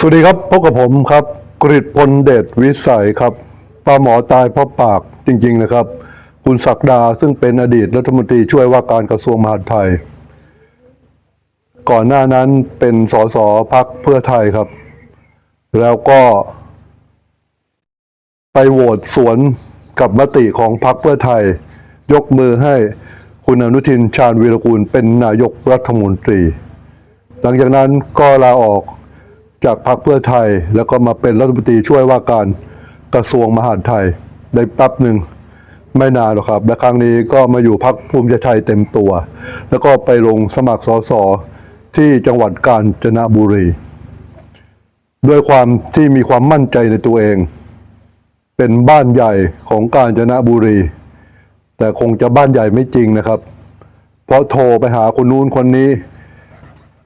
สวัสดีครับพบกับผมครับกริพลเดชวิสัยครับปลาหมอตายเพราะปากจริง ๆ นะครับ คุณศักดาซึ่งเป็นอดีตรัฐมนตรีช่วยว่าการกระทรวงมหาดไทย ก่อนหน้านั้นเป็นสสพักเพื่อไทยครับ แล้วก็ ไปโหวตสวนกับมติของพรรคเพื่อไทย ยกมือให้คุณอนุทินชาญวีรกูลเป็นนายกรัฐมนตรี หลังจากนั้นก็ลาออก จากพรรคเพื่อไทย แล้วก็มาเป็นรัฐมนตรีช่วยว่าการกระทรวงมหาดไทยได้แป๊บหนึ่งไม่นานหรอกครับ และครั้งนี้ก็มาอยู่พรรคภูมิใจไทยเต็มตัว แล้วก็ไปลงสมัครสสที่จังหวัดกาญจนบุรี ด้วยความที่มีความมั่นใจในตัวเอง เป็นบ้านใหญ่ของกาญจนบุรี แต่คงจะบ้านใหญ่ไม่จริงนะครับ เพราะโทรไปหาคนนู้นคนนี้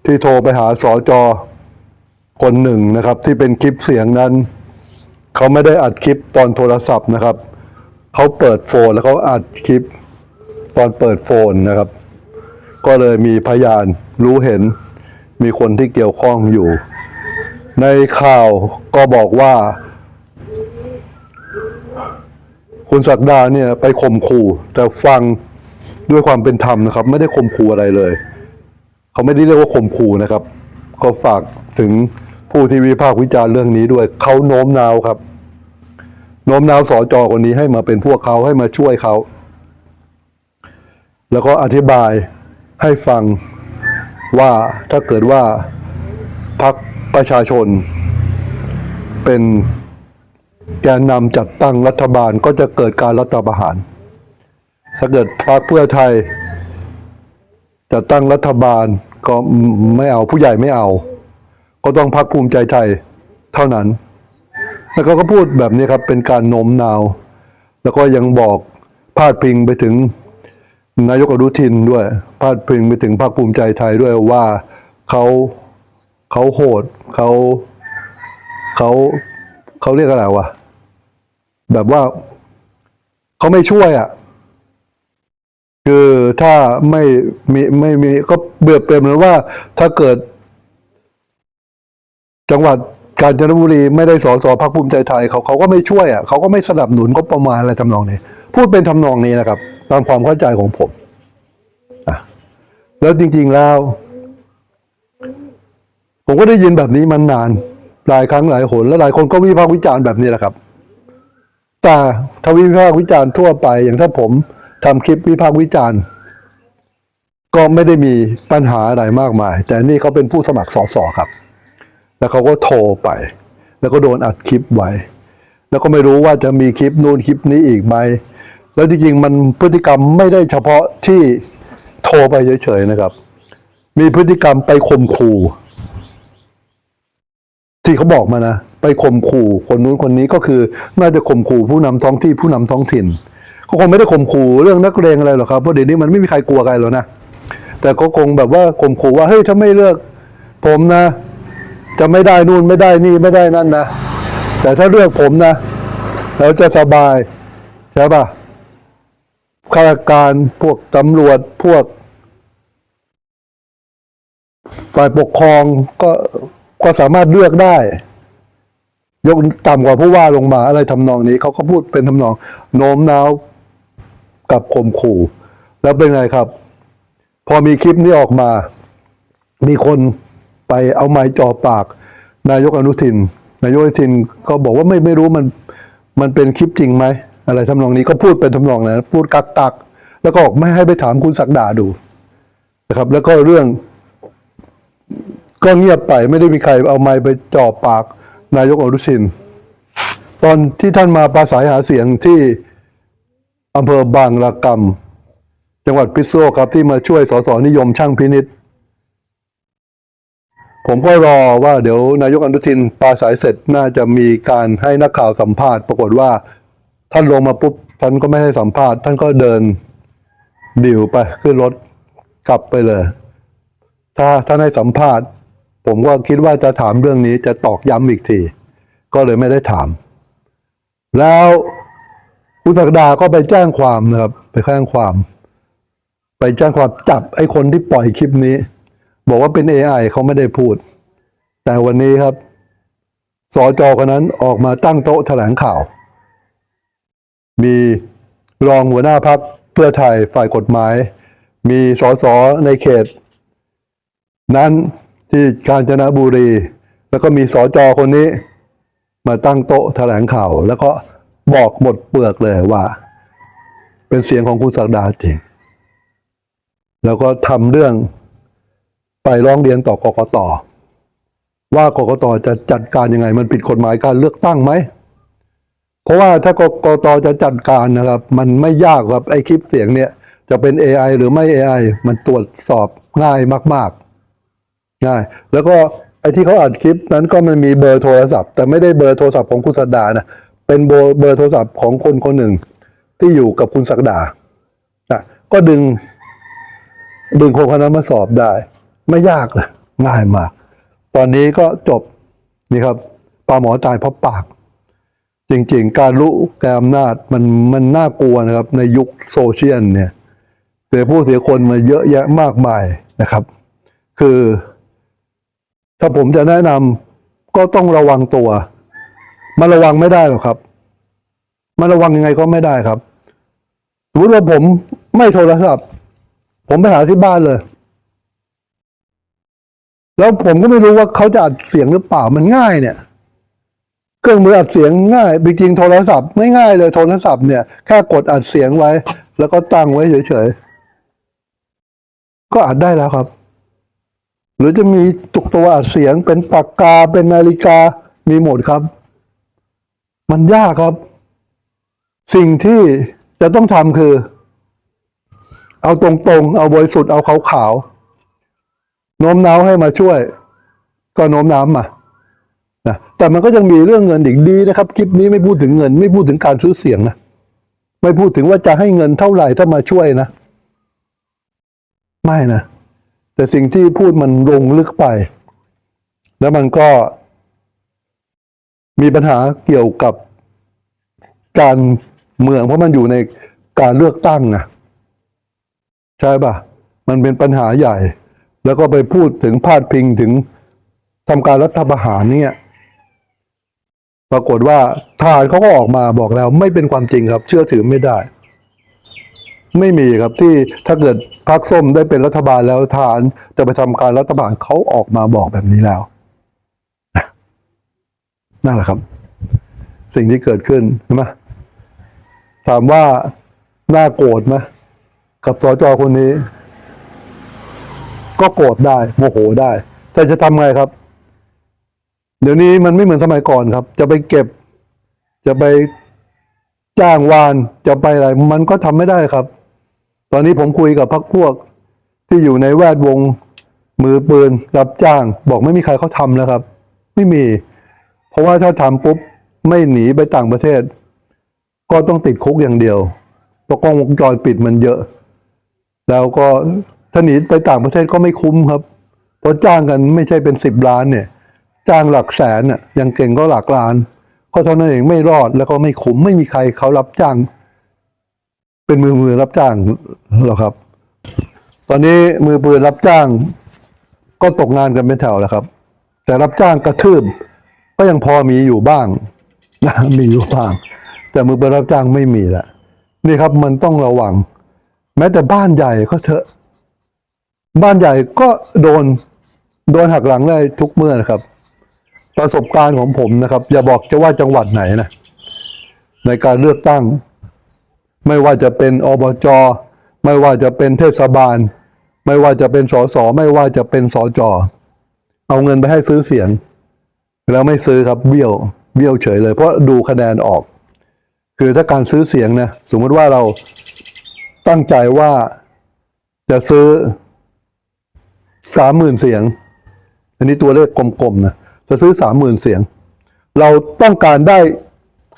ที่โทรไปหาสอจอ คนหนึ่งนะครับ ที่เป็นคลิปเสียงนั้น เขาไม่ได้อัดคลิปตอนโทรศัพท์นะครับ เขาเปิดโฟนแล้วเขาอัดคลิปตอนเปิดโฟนนะครับ ก็เลยมีพยานรู้เห็น มีคนที่เกี่ยวข้องอยู่ ในข่าวก็บอกว่า คุณศักดาเนี่ยไปข่มขู่แต่ฟังด้วยความเป็นธรรมนะครับ ไม่ได้ข่มขู่อะไรเลย เขาไม่ได้เรียกว่าข่มขู่นะครับ ก็ฝากถึง ผู้ที่วิพากษ์วิจารณ์เรื่องนี้ด้วยเขาโน้มน้าวครับ โน้มน้าวสอจอคนนี้ให้มาเป็นพวกเขาให้มาช่วยเขา แล้วก็อธิบายให้ฟังว่าถ้าเกิดว่าพรรคประชาชน เป็นแกนนำจัดตั้งรัฐบาลก็จะเกิดการรัฐประหาร ถ้าเกิดพรรคเพื่อไทยจัดตั้งรัฐบาลก็ไม่เอาผู้ใหญ่ไม่เอา ก็ต้องพักภูมิใจไทยเท่านั้น แล้วก็ก็พูดแบบนี้ครับเป็นการโน้มน้าว แล้วก็ยังบอกพาดพิงไปถึงนายกอนุทินด้วย พาดพิงไปถึงพรรคภูมิใจไทยด้วยว่าเขาเขาโหดเขาเขาเขาเรียกอะไรวะแบบว่าเขาไม่ช่วยอะ คือถ้าไม่มีไม่มีก็เบือเปรยบเหมือนว่าถ้าเกิด จังหวัดกาญจนบุรีไม่ได้สอสอพรรคภูมิใจไทยเขาเขาก็ไม่ช่วยอะเขาก็ไม่สนับสนุนก็ประมาณอะไรทำนองนี้ พูดเป็นทำนองนี้นะครับ ตามความเข้าใจของผมอะแล้วจริง ๆแล้ว ผมก็ได้ยินแบบนี้มานาน หลายครั้งหลายหนแล้วหลายคนก็วิพากษ์วิจารณ์แบบนี้แหละครับ แต่ถ้าวิพากษ์วิจารณ์ทั่วไป อย่างถ้าผมทำคลิปวิพากษ์วิจารณ์ ก็ไม่ได้มีปัญหาอะไรมากมาย แต่นี่เขาเป็นผู้สมัครสสครับ แล้วเขาก็โทรไป แล้วก็โดนอัดคลิปไว้ แล้วก็ไม่รู้ว่าจะมีคลิปนู่นคลิปนี้อีกไหมแล้วจริงๆมันพฤติกรรมไม่ได้เฉพาะที่โทรไปเฉยๆนะครับ มีพฤติกรรมไปข่มขู่ที่เขาบอกมานะไปข่มขู่คนนู้นคนนี้ก็คือน่าจะข่มขู่ผู้นำท้องที่ผู้นำท้องถิ่นเขาคงไม่ได้ข่มขู่เรื่องนักเลงอะไรหรอกครับเพราะเดี๋ยวนี้มันไม่มีใครกลัวใครหรอกนะแต่ก็คงแบบว่าข่มขู่ว่าเฮ้ยถ้าไม่เลือก ผมนะ จะไม่ได้นู่นไม่ได้นี่ไม่ได้นั่นนะ แต่ถ้าเลือกผมนะเราจะสบายใช่ปะข้าราชการพวกตำรวจพวก ฝ่ายปกครองก็ก็สามารถเลือกได้ ยกต่ำกว่าผู้ว่าลงมาอะไรทำนองนี้ เขาก็พูดเป็นทำนอง โน้มน้าวกับข่มขู่ แล้วเป็นไงครับ พอมีคลิปนี้ออกมา มีคน ไปเอาไม้จ่อปาก นายกอนุทิน นายกอนุทินก็บอกว่าไม่ไม่รู้มันมันเป็นคลิปจริงไหมอะไรทำนองนี้ก็พูดเป็นทำนองนะพูดกักตัก แล้วก็บอกไม่ให้ไปถามคุณศักดาดูนะครับ แล้วก็เรื่อง ก็เงียบไปไม่ได้มีใครเอาไม้ไปจ่อปาก นายกอนุทิน ตอนที่ท่านมาปราศัยหาเสียงที่อำเภอบางระกำจังหวัดพิษณุโลกครับที่มาช่วยสสนิยมช่างพินิษ ผมก็รอว่าเดี๋ยวนายกอนุทินปราศัยเสร็จน่าจะมีการให้นักข่าวสัมภาษณ์ ปรากฏว่า ท่านลงมาปุ๊บท่านก็ไม่ให้สัมภาษณ์ ท่านก็เดินดิวไปขึ้นรถกลับไปเลย ถ้าท่านให้สัมภาษณ์ ผมก็คิดว่าจะถามเรื่องนี้จะตอกย้ำอีกที ก็เลยไม่ได้ถาม แล้วคุณศักดาก็ไปแจ้งความนะครับ ไปแจ้งความ ไปแจ้งความจับไอ้คนที่ปล่อยคลิปนี้ บอกว่าเป็น AI เขาไม่ได้พูด แต่วันนี้ครับสอจอคนนั้นออกมาตั้งโต๊ะแถลงข่าว มีรองหัวหน้าพักเพื่อไทยฝ่ายกฎหมาย มีสสในเขต นั้นที่กาญจนบุรี แล้วก็มีสอจอคนนี้ มาตั้งโต๊ะแถลงข่าว แล้วก็บอกหมดเปลือกเลยว่า เป็นเสียงของคุณศักดาจริง แล้วก็ทำเรื่อง ไปร้องเรียนต่อกกตว่ากกตจะจัดการยังไง มันผิดกฎหมายการเลือกตั้งไหม เพราะว่าถ้ากกตจะจัดการนะครับ มันไม่ยากครับไอคลิปเสียงเนี่ย จะเป็น AI หรือไม่ AI มันตรวจสอบง่ายมากๆง่ายแล้วก็ไอที่เขาอัดคลิปนั้นก็มันมีเบอร์โทรศัพท์ แต่ไม่ได้เบอร์โทรศัพท์ของคุณศักดานะเป็นเบอร์เบอร์โทรศัพท์ของคนคนหนึ่ง ที่อยู่กับคุณศักดานะก็ดึง ดึงคนคนนั้นมาสอบได้ ไม่ยากเลยง่ายมาก ตอนนี้ก็จบนี่ครับปลาหมอตายเพราะปาก จริง ๆ การรู้แกมอำนาจมันมันน่ากลัวนะครับ ในยุคโซเชียลเนี่ยเสียผู้เสียคนมาเยอะแยะมากมายนะครับ คือ ถ้าผมจะแนะนำก็ต้องระวังตัว มันระวังไม่ได้หรอกครับ มันระวังยังไงก็ไม่ได้ครับสมมติว่าผมไม่โทรศัพท์ ผมไปหาที่บ้านเลย แล้วผมก็ไม่รู้ว่าเขาจะอัดเสียงหรือเปล่ามันง่ายเนี่ย เครื่องมืออัดเสียงง่ายจริงๆโทรศัพท์ไม่ง่ายเลยโทรศัพท์เนี่ยแค่กดอัดเสียงไว้ แล้วก็ตั้งไว้เฉยๆก็อัดได้แล้วครับ หรือจะมีตุกตัวอัดเสียงเป็นปากกาเป็นนาฬิกามีหมดครับ มันยากครับ สิ่งที่จะต้องทำคือ เอาตรงๆ เอาบริสุทธิ์เอาขาวๆ โน้มน้าวให้มาช่วย ก็โน้มน้าวมานะแต่มันก็ยังมีเรื่องเงินอีกดีนะครับ คลิปนี้ไม่พูดถึงเงิน ไม่พูดถึงการซื้อเสียงนะไม่พูดถึงว่าจะให้เงินเท่าไหร่ถ้ามาช่วยนะ ไม่นะ แต่สิ่งที่พูดมันลงลึกไป แล้วมันก็มีปัญหาเกี่ยวกับการเมือง เพราะมันอยู่ในการเลือกตั้งนะใช่ป่ะมันเป็นปัญหาใหญ่ แล้วก็ไปพูดถึงพาดพิงถึงทำการรัฐประหารเนี่ยปรากฏว่าทหารเขาก็ออกมาบอกแล้ว ไม่เป็นความจริงครับ เชื่อถือไม่ได้ ไม่มีครับที่ถ้าเกิดพรรคส้มได้เป็นรัฐบาลแล้วทหารจะไปทำการรัฐบาลเขาออกมาบอกแบบนี้แล้วนะนั่นแหละครับ สิ่งที่เกิดขึ้นใช่ไหมถามว่าน่าโกรธไหมกับสจคนนี้ ก็โกรธได้โมโหได้ แต่จะทำไงครับ เดี๋ยวนี้มันไม่เหมือนสมัยก่อนครับ จะไปเก็บ จะไปจ้างวานจะไปอะไร มันก็ทำไม่ได้ครับ ตอนนี้ผมคุยกับพักพวกที่อยู่ในแวดวงมือปืนรับจ้าง บอกไม่มีใครเขาทำแล้วครับ ไม่มี เพราะว่าถ้าทำปุ๊บไม่หนีไปต่างประเทศ ก็ต้องติดคุกอย่างเดียวเพราะกล้องวงจรปิดมันเยอะ แล้วก็ ถ้าหนีไปต่างประเทศก็ไม่คุ้มครับเพราะจ้างกันไม่ใช่เป็นสิบล้านเนี่ย จ้างหลักแสนน่ะยังเก่งก็หลักล้าน ก็เท่านั้นเองไม่รอดแล้วก็ไม่คุ้มไม่มีใครเขารับจ้าง เป็นมือมือรับจ้างหรอกครับ ตอนนี้มือปืนรับจ้าง ก็ตกงานกันเป็นแถวแล้วครับ แต่รับจ้างกระทืบก็ยังพอมีอยู่บ้างนะมีอยู่บ้าง แต่มือปืนรับจ้างไม่มีละนี่ครับมันต้องระวัง แม้แต่บ้านใหญ่ก็เถอะ บ้านใหญ่ก็โดนโดนหักหลังได้ทุกเมื่อนะครับ ประสบการณ์ของผมนะครับ อย่าบอกจะว่าจังหวัดไหนนะ ในการเลือกตั้ง ไม่ว่าจะเป็นอบจไม่ว่าจะเป็นเทศบาล ไม่ว่าจะเป็นสสไม่ว่าจะเป็นสจเอาเงินไปให้ซื้อเสียง แล้วไม่ซื้อครับเบี้ยวเบี้ยวเฉยเลย เพราะดูคะแนนออก คือถ้าการซื้อเสียงนะสมมติว่าเราตั้งใจว่าจะซื้อ สามหมื่นเสียง อันนี้ตัวเลขกลมๆนะจะซื้อสามหมื่นเสียง เราต้องการได้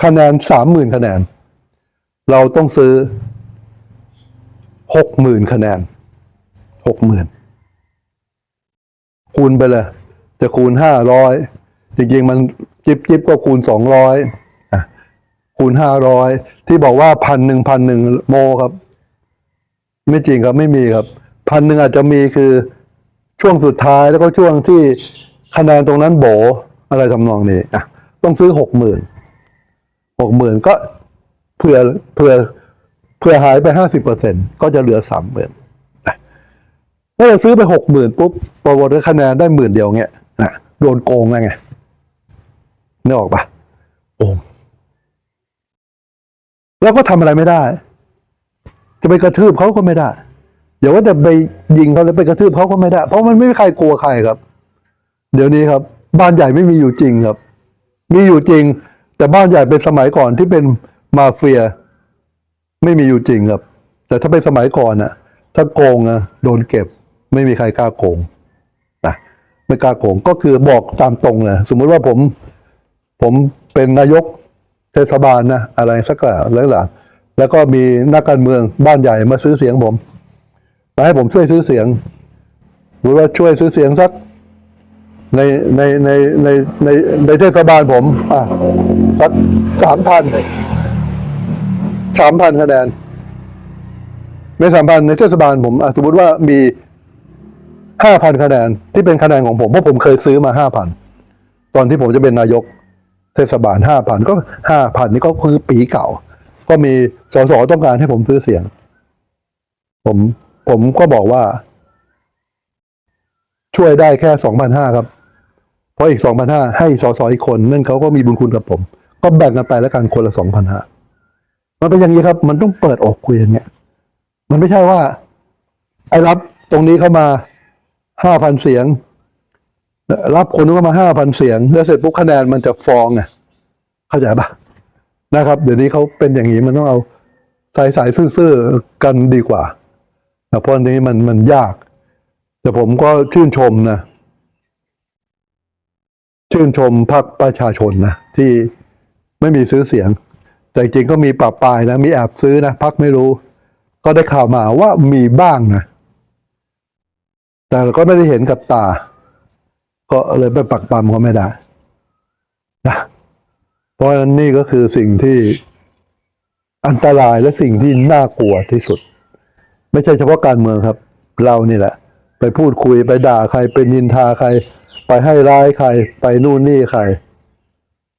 คะแนนสามหมื่นคะแนน เราต้องซื้อหกหมื่นคะแนนหกหมื่นคูณไปเลยจะคูณห้าร้อยจริงๆมันจิบจิบก็คูณสองร้อยคูณห้าร้อยที่บอกว่าพันหนึ่งพันหนึ่งโมครับ ไม่จริงครับไม่มีครับพันหนึ่งอาจจะมีคือ ช่วงสุดท้ายแล้วก็ช่วงที่คะแนนตรงนั้นโบอะไรทำนองนี้อะต้องซื้อหกหมื่นหกหมื่นก็เผื่อเผื่อเผื่อหายไปห้าสิบเปอร์เซ็นก็จะเหลือสามหมื่นถ้าเราซื้อไปหกหมื่นปุ๊บปรากฏว่าคะแนนได้หมื่นเดียวเงี้ยนะโดนโกงแล้วไงนึกออกปะโกงแล้วก็ทำอะไรไม่ได้ จะไปกระทืบเขาก็ไม่ได้ อย่าว่าแต่ไปยิงเขาเลยไปกระทืบเขาก็ไม่ได้ เพราะมันไม่มีใครกลัวใครครับ เดี๋ยวนี้ครับ บ้านใหญ่ไม่มีอยู่จริงครับ มีอยู่จริง แต่บ้านใหญ่เป็นสมัยก่อนที่เป็นมาเฟีย ไม่มีอยู่จริงครับ แต่ถ้าเป็นสมัยก่อนน่ะถ้าโกงนะโดนเก็บ ไม่มีใครกล้าโกงนะไม่กล้าโกงก็คือบอกตามตรงเลยสมมุติว่าผม ผมเป็นนายกเทศบาลนะอะไรสักอย่างแล้วหลังแล้วก็มีนักการเมืองบ้านใหญ่มาซื้อเสียงผม มาให้ผมช่วยซื้อเสียง หรือว่าช่วยซื้อเสียงสักในในในในในในเทศบาลผม อะสักสามพันสามพันคะแนนในสามพันในเทศบาลผมอะสมมติว่ามีห้าพันคะแนนที่เป็นคะแนนของผมเพราะผมเคยซื้อมาห้าพันตอนที่ผมจะเป็นนายก เทศบาลห้าพันก็ห้าพันนี่ก็คือปีเก่า ก็มีสสต้องการให้ผมซื้อเสียง ผม ผมก็บอกว่า ช่วยได้แค่สองพันห้าครับ เพราะอีกสองพันห้าให้สอสออีกคน นั่นเขาก็มีบุญคุณกับผม ก็แบ่งกันไปแล้วกันคนละสองพันห้ามันเป็นอย่างนี้ครับ มันต้องเปิดอกคุยอย่างเงี้ยมันไม่ใช่ว่า ไอ้รับตรงนี้เข้ามาห้าพันเสียง รับคนนู้นเข้ามาห้าพันเสียง แล้วเสร็จปุ๊บคะแนนมันจะฟองไงเข้าใจปะนะครับ เดี๋ยวนี้เขาเป็นอย่างนี้มันต้องเอาสายสายซื่อๆกันดีกว่า เพราะอันนี้มันมันยาก แต่ผมก็ชื่นชมนะ ชื่นชมพรรคประชาชนนะ ที่ไม่มีซื้อเสียง แต่จริงก็มีปรับปลายนะ มีแอบซื้อนะพรรคไม่รู้ ก็ได้ข่าวมาว่ามีบ้างนะ แต่ก็ไม่ได้เห็นกับตา ก็เลยไปปักปั๊มก็ไม่ได้นะเพราะฉะนั้นนี่ก็คือสิ่งที่อันตรายและสิ่งที่น่ากลัวที่สุด ไม่ใช่เฉพาะการเมืองครับ เรานี่แหละ ไปพูดคุยไปด่าใครเป็นนินทาใคร ไปให้ร้ายใคร ไปนู่นนี่ใคร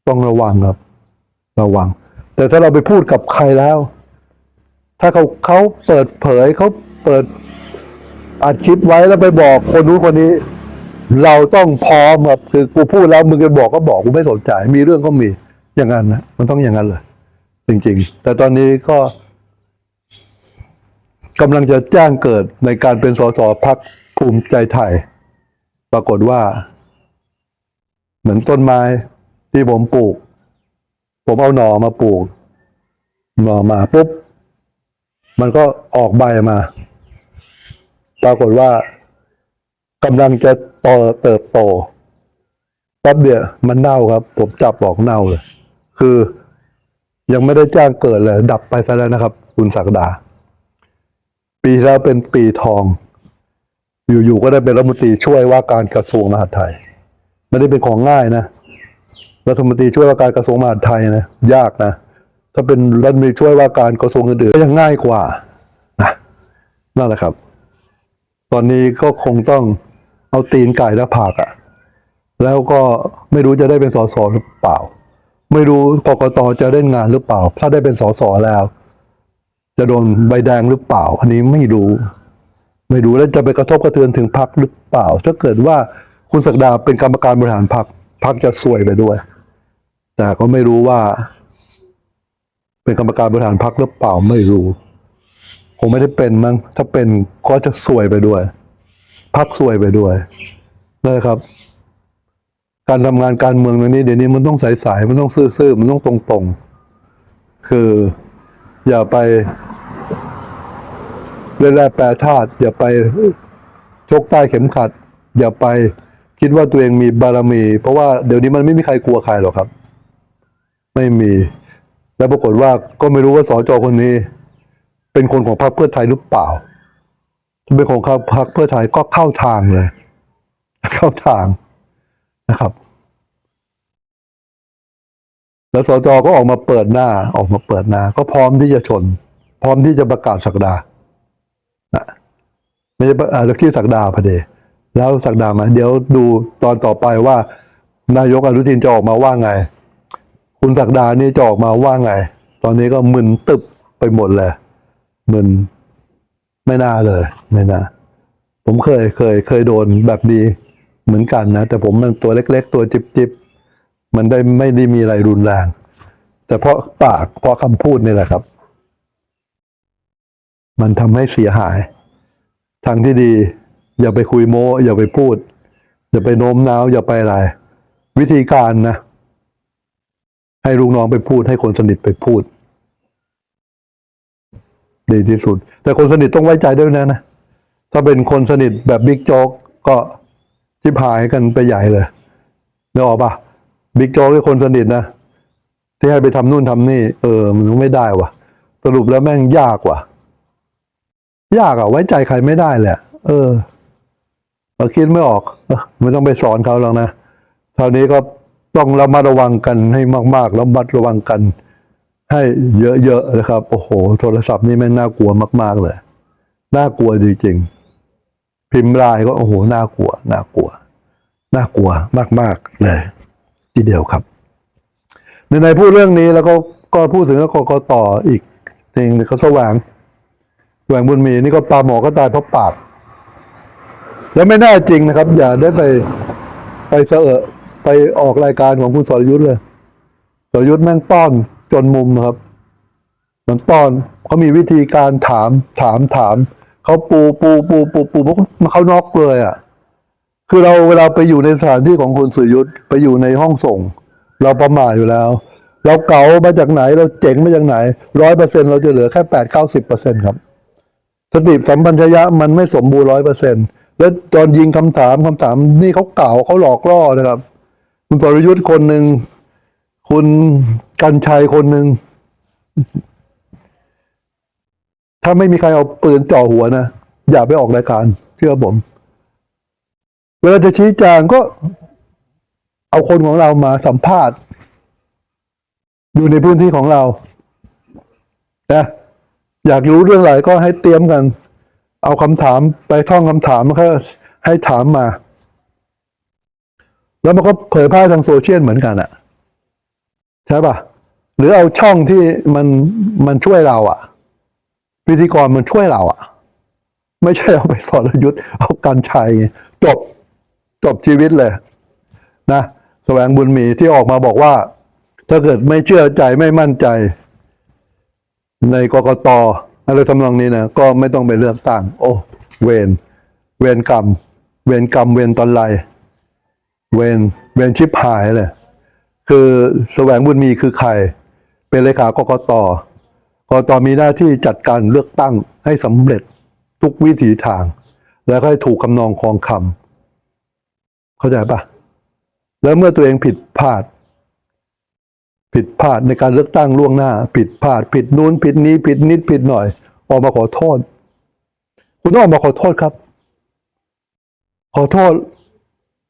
ต้องระวังครับ ระวัง แต่ถ้าเราไปพูดกับใครแล้ว ถ้าเขาเขาเปิดเผยเขาเปิดอัดคลิปไว้แล้วไปบอกคนนู้นคนนี้ เราต้องพร้อมครับคือกูพูดแล้วมึงจะบอกก็บอกกูไม่สนใจมีเรื่องก็มีอย่างนั้นนะมันต้องอย่างนั้นเลยจริง ๆ แต่ตอนนี้ก็ กำลังจะแจ้งเกิดในการเป็นสสพักภูมิใจไทย ปรากฏว่า เหมือนต้นไม้ที่ผมปลูก ผมเอาหน่อมาปลูก หน่อมาปุ๊บ มันก็ออกใบมา ปรากฏว่ากำลังจะโตเติบโตแป๊บเดียวมันเน่าครับ ผมจับบอกเน่าเลย คือยังไม่ได้แจ้งเกิดเลย ดับไปซะแล้วนะครับ คุณศักดา ปีที่แล้วเป็นปีทอง อยู่ๆก็ได้เป็นรัฐมนตรีช่วยว่าการกระทรวงมหาดไทย ไม่ได้เป็นของง่ายนะรัฐมนตรีช่วยว่าการกระทรวงมหาดไทยนะยากนะถ้าเป็นรัฐมนตรีช่วยว่าการกระทรวงอื่นๆก็ยังง่ายกว่านะนั่นแหละครับ ตอนนี้ก็คงต้องเอาตีนไก่และผักอะแล้วก็ไม่รู้จะได้เป็นสสหรือเปล่า ไม่รู้กกตจะได้งานหรือเปล่า ถ้าได้เป็นสสแล้ว จะโดนใบแดงหรือเปล่า อันนี้ไม่รู้ ไม่รู้แล้วจะไปกระทบกระเทือนถึงพักหรือเปล่า ถ้าเกิดว่าคุณศักดาเป็นกรรมการบริหารพักพักจะซวยไปด้วย แต่ก็ไม่รู้ว่า เป็นกรรมการบริหารพักหรือเปล่าไม่รู้คงไม่ได้เป็นมั้งถ้าเป็นก็จะซวยไปด้วย พักซวยไปด้วยนะครับ การทำงานการเมืองในนี้เดี๋ยวนี้มันต้องใสๆมันต้องซื่อๆมันต้องตรงๆ คือ อย่าไปเล่นแร่แปรธาตุอย่าไปชกใต้เข็มขัด อย่าไปคิดว่าตัวเองมีบารมี เพราะว่าเดี๋ยวนี้มันไม่มีใครกลัวใครหรอกครับ ไม่มี แล้วปรากฏว่าก็ไม่รู้ว่าสจคนนี้ เป็นคนของพรรคเพื่อไทยหรือเปล่าถ้าเป็นของพรรคเพื่อไทยก็เข้าทางเลย เข้าทางนะครับ แล้วสจก็ออกมาเปิดหน้าออกมาเปิดหน้า ก็พร้อมที่จะชน พร้อมที่จะประกาศสักดาไม่ใช่อ่าเรียกชื่อสักดาพอดีแล้วสักดามา เดี๋ยวดูตอนต่อไปว่า นายกอนุทินจะออกมาว่าไง คุณศักดานี่จะออกมาว่าไง ตอนนี้ก็มึนตึบไปหมดเลยมึนไม่น่าเลย ไม่น่าผมเคยเคย เคยโดนแบบนี้เหมือนกันนะ แต่ผมมันตัวเล็ก ๆ ตัวจิบๆ มันได้ไม่ได้มีอะไรรุนแรง แต่เพราะปากเพราะคำพูดนี่แหละครับ มันทำให้เสียหาย ทางที่ดี อย่าไปคุยโม้ อย่าไปพูด อย่าไปโน้มน้าว อย่าไปอะไร วิธีการนะ ให้ลูกน้องไปพูด ให้คนสนิทไปพูด ดีที่สุด แต่คนสนิทต้องไว้ใจด้วยนะนะ ถ้าเป็นคนสนิทแบบบิ๊กโจ๊กก็ชิบหายกันไปใหญ่เลยนึกออกปะ บิ๊กโจ๊กคือคนสนิทนะ ที่ให้ไปทำนู่นทำนี่ เออ มันไม่ได้ว่ะ สรุปแล้วแม่งยากว่ะ ยากอะ ไว้ใจใครไม่ได้แหละ เออเราคิดไม่ออกไม่ต้องไปสอนเขาหรอกนะคราวนี้ก็ต้องระมัดระวังกันให้มากๆระมัดระวังกัน ให้เยอะๆนะครับ โอ้โห โทรศัพท์นี่แม่งน่ากลัวมาก ๆ เลย น่ากลัวจริงๆพิมพ์ลน์ก็โอ้โห น่ากลัว น่ากลัว น่ากลัวมาก ๆ เลย ทีเดียวครับ ในในพูดเรื่องนี้แล้วก็ก็พูดถึงแล้วกกต่ออีกหนึ่งเขาแสวงแสวงบุญมีนี่ก็ปลาหมอก็ตายเพราะปาก แล้วไม่แน่จริงนะครับ อย่าได้ไปไปเสอะไปออกรายการของคุณสรยุทธ์เลยสรยุทธ์แม่งต้อนจนมุมครับมันต้อนเขามีวิธีการถามถามถามเขาปูปูปูปูปูปูเขานอกเลยอะ คือเราเวลาไปอยู่ในสถานที่ของคุณสุยุทธไปอยู่ในห้องส่ง เราประมาทอยู่แล้ว เราเก๋ามาจากไหนเราเจ๋งมาจากไหนร้อยเปอร์เซ็นเราจะเหลือแค่แปดเก้าสิบเปอร์เซ็นครับสติสัมปัญญะมันไม่สมบูรณ์ร้อยเปอร์เซ็นแล้วตอนยิงคำถามคำถามนี่เขาเก่าเขาหลอกล่อนะครับ คุณสรยุทธ์คนหนึ่งคุณกันชัยคนหนึ่งถ้าไม่มีใครเอาปืนจ่อหัวนะอย่าไปออกรายการเชื่อผม วลาจะชี้แจงก็ เอาคนของเรามาสัมภาษณ์ อยู่ในพื้นที่ของเรานะอยากรู้เรื่องอะไรก็ให้เตรียมกัน เอาคำถามไปท่องคำถามแล้วก็ให้ถามมา แล้วมันก็เผยแพร่ทางโซเชียลเหมือนกันอะใช่ปะหรือเอาช่องที่มันมันช่วยเราอะพิธีกรมันช่วยเราอะไม่ใช่เอาไปสอนยุทธ์เอาการชัยจบ จบชีวิตเลย นะแสวงบุญมีที่ออกมาบอกว่า ถ้าเกิดไม่เชื่อใจไม่มั่นใจ ในกกตอะไรทำนองนี้นะก็ไม่ต้องไปเลือกตั้ง โอ้ เวรเวรกรรม เวรกรรม เวรตอนไรเวรเวรชิบหายเลยคือแสวงบุญมีคือใคร เป็นเลขากกตกกตมีหน้าที่จัดการเลือกตั้งให้สำเร็จทุกวิถีทาง แล้วก็ให้ถูกคำนองคองคำ เข้าใจปะแล้วเมื่อตัวเองผิดพลาด ผิดพลาดในการเลือกตั้งล่วงหน้า ผิดพลาด ผิดนู้นผิดนี้ ผิดนิดผิดหน่อย ออกมาขอโทษ คุณต้องออกมาขอโทษครับ ขอโทษ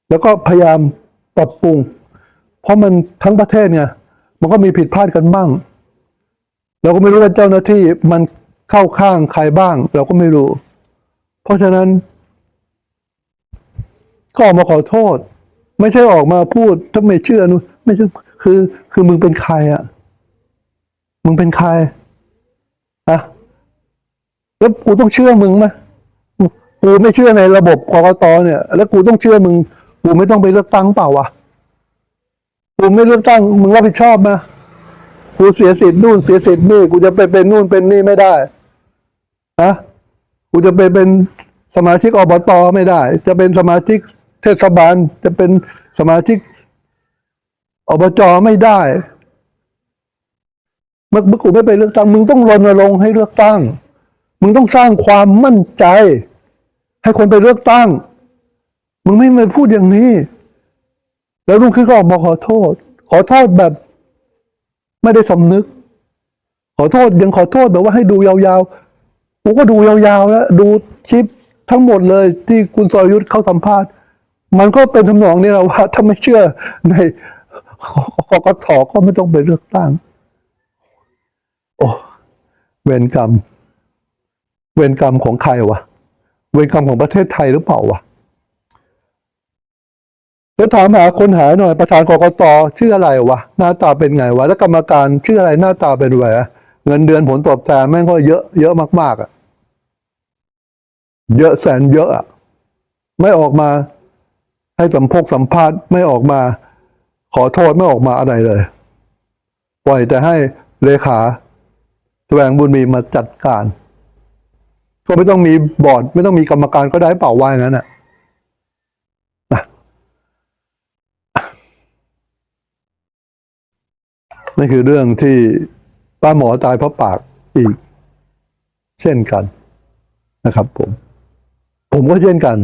แล้วก็พยายามปรับปรุง เพราะมันทั้งประเทศไงมันก็มีผิดพลาดกันบ้างเราก็ไม่รู้ว่าเจ้าหน้าที่มันเข้าข้างใครบ้าง เราก็ไม่รู้ เพราะฉะนั้น ก็ออกมาขอโทษ ไม่ใช่ออกมาพูดถ้าไม่เชื่อนู่นไม่ใช่คือ คือมึงเป็นใครอะมึงเป็นใครอะแล้วกูต้องเชื่อมึงไหมกูไม่เชื่อในระบบกกตเนี่ย แล้วกูต้องเชื่อมึง กูไม่ต้องไปเลือกตั้งเปล่าวะกูไม่เลือกตั้ง มึงรับผิดชอบนะกูเสียสิทธิ์นู่นเสียสิทธิ์นี่กูจะไปเป็นนู่นเป็นนี่ไม่ได้นะกูจะไปเป็นสมาชิกอบตไม่ได้ จะเป็นสมาชิก เทศบาลจะเป็นสมาชิกอบจไม่ได้เมื่อเมื่อกูไม่ไปเลือกตั้ง มึงต้องรณรงค์ให้เลือกตั้ง มึงต้องสร้างความมั่นใจ ให้คนไปเลือกตั้ง มึงไม่มาพูดอย่างนี้ แล้วลุงขึ้นก็ออกมาขอโทษ ขอโทษแบบ ไม่ได้สำนึก ขอโทษยังขอโทษแบบว่าให้ดูยาวๆ กูก็ดูยาวๆแล้วดูคลิปทั้งหมดเลยที่คุณสรยุทธ์เขาสัมภาษณ์ มันก็เป็นทำนองนี้แหละว่า ถ้าไม่เชื่อในกกตก็ไม่ต้องไปเลือกตั้ง โอ้เวรกรรม เวรกรรมของใครวะเวรกรรมของประเทศไทยหรือเปล่าวะแล้วถามหาคนหาหน่อยประธานกกตชื่ออะไรวะหน้าตาเป็นไงวะแล้วกรรมการชื่ออะไรหน้าตาเป็นไงวะเงินเดือนผลตอบแทนแม่งก็เยอะเยอะมากๆอะเยอะแสนเยอะอะไม่ออกมา ให้สัมพกสัมภาษณ์ไม่ออกมา ขอโทษไม่ออกมาอะไรเลย ปล่อยแต่ให้เลขาแสวงบุญมีมาจัดการ ก็ไม่ต้องมีบอร์ด ไม่ต้องมีกรรมการก็ได้เปล่าว่าอย่างนั้นอะนั่คือเรื่องที่ป้าหมอตายเพราะปากอีก เช่นกันนะครับผม ผมก็เช่นกัน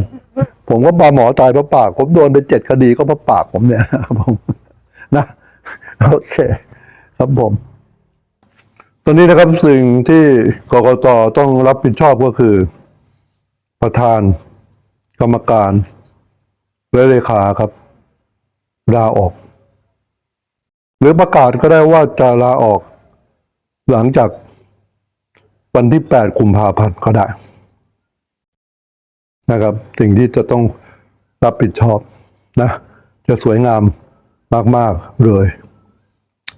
ผมก็ปาหมอตายเพราะปาก ผมโดนไปเจ็ดคดีก็เพราะปากผมเนี่ยครับผมนะโอเค ครับผมตอนนี้นะครับสิ่งที่กกตต้องรับผิดชอบก็คือ ประธาน กรรมการและเลขาครับลาออก หรือประกาศก็ได้ว่าจะลาออก หลังจากวันที่แปดกุมภาพันธ์ก็ได้ นะครับ สิ่งที่จะต้องรับผิดชอบนะ จะสวยงามมาก ๆ เลย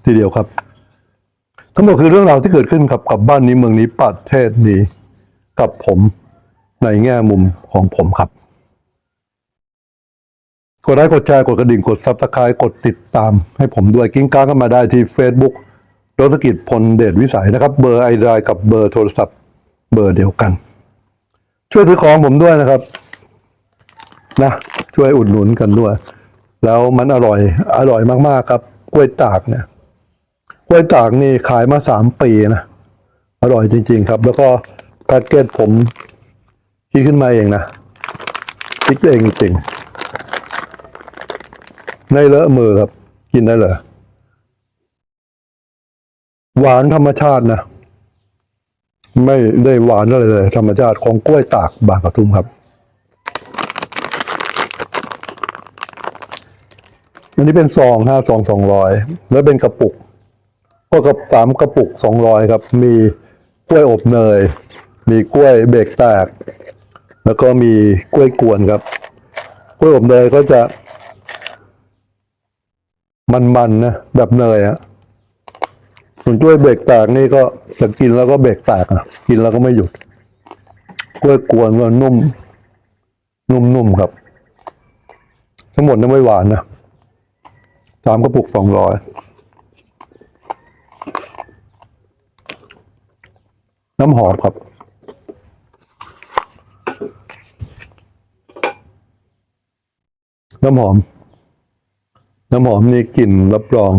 ทีเดียวครับ ทั้งหมดคือเรื่องราวที่เกิดขึ้นกับกับบ้านนี้เมืองนี้ประเทศนี้กับผมในแง่มุมของผมครับ กดไลค์กดแชร์กดกระดิ่งกดซับสไครต์กดติดตามให้ผมด้วยกิ้งก้างกันมาได้ที่ Facebook รถกิจพลเดชวิสัยนะครับ เบอร์ไอดกับเบอร์โทรศัพท์เบอร์เดียวกัน ช่วยซื้อของผมด้วยนะครับ นะ ช่วยอุดหนุนกันด้วย แล้วมันอร่อย อร่อยมากๆครับกล้วยตากเนี่ยกล้วยตากนี่ขายมาสามปีนะอร่อยจริง ๆ ครับ แล้วก็แพ็กเกจผมคิดขึ้นมาเองนะคิดเองจริงๆไม่เลอะมือครับ กินได้เลยหวานธรรมชาตินะ ไม่ได้หวานอะไรเลย ธรรมชาติของกล้วยตากบางกระทุ่มครับ อันนี้เป็นซองห้าซองสองร้อยแล้วเป็นกระปุก ก็กับสามกระปุกสองร้อยครับ มีกล้วยอบเนย มีกล้วยเบรกแตก แล้วก็มีกล้วยกวนครับ กล้วยอบเนยก็จะ มันๆนะแบบเนยอะ ส่วนกล้วยเบรกแตกนี่ก็จะกินแล้วก็เบรกแตกอะ กินแล้วก็ไม่หยุด กล้วยกวนก็นุ่ม นุ่มๆครับ ทั้งหมดนั้นไม่หวานนะสามกระปุกสองร้อยน้ำหอมครับน้ำหอม น้ำหอมนี่กลิ่นรับรอง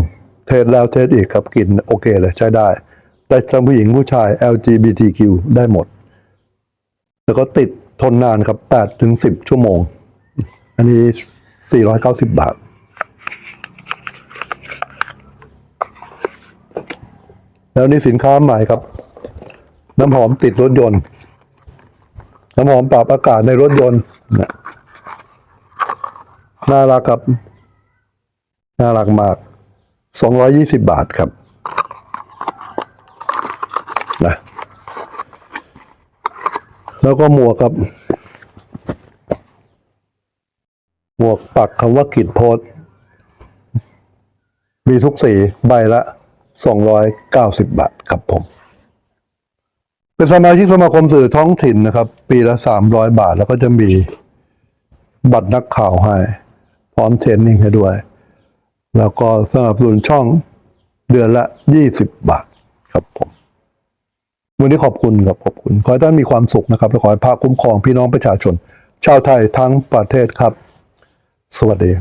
เทสแล้วเทสอีกครับกลิ่นโอเคเลยใช้ได้ ได้ทั้งผู้หญิงผู้ชาย LGBTQ ได้หมด แล้วก็ติดทนนานครับ8ถึง10 ชั่วโมง อันนี้ 490 บาท แล้วนี่สินค้าใหม่ครับ น้ำหอมติดรถยนต์ น้ำหอมปรับอากาศในรถยนต์นะน่ารักครับ น่ารักมาก สองร้อยี่สิบบาทครับนะแล้วก็หมวกครับ หมวกปักคำว่ากิจโพสมีทุกสีใบละ290บาทครับผม เป็นสมาชิกสมาคมสื่อท้องถิ่นนะครับ ปีละ300บาทแล้วก็จะมีบัตรนักข่าวให้ พร้อมเทรนนิ่งให้ด้วย แล้วก็สนับสนุนช่องเดือนละ 20 บาทครับผมวันนี้ขอบคุณครับขอบคุณ ขอให้ท่านมีความสุขนะครับและขอให้พระคุ้มครองพี่น้องประชาชน ชาวไทยทั้งประเทศครับ สวัสดี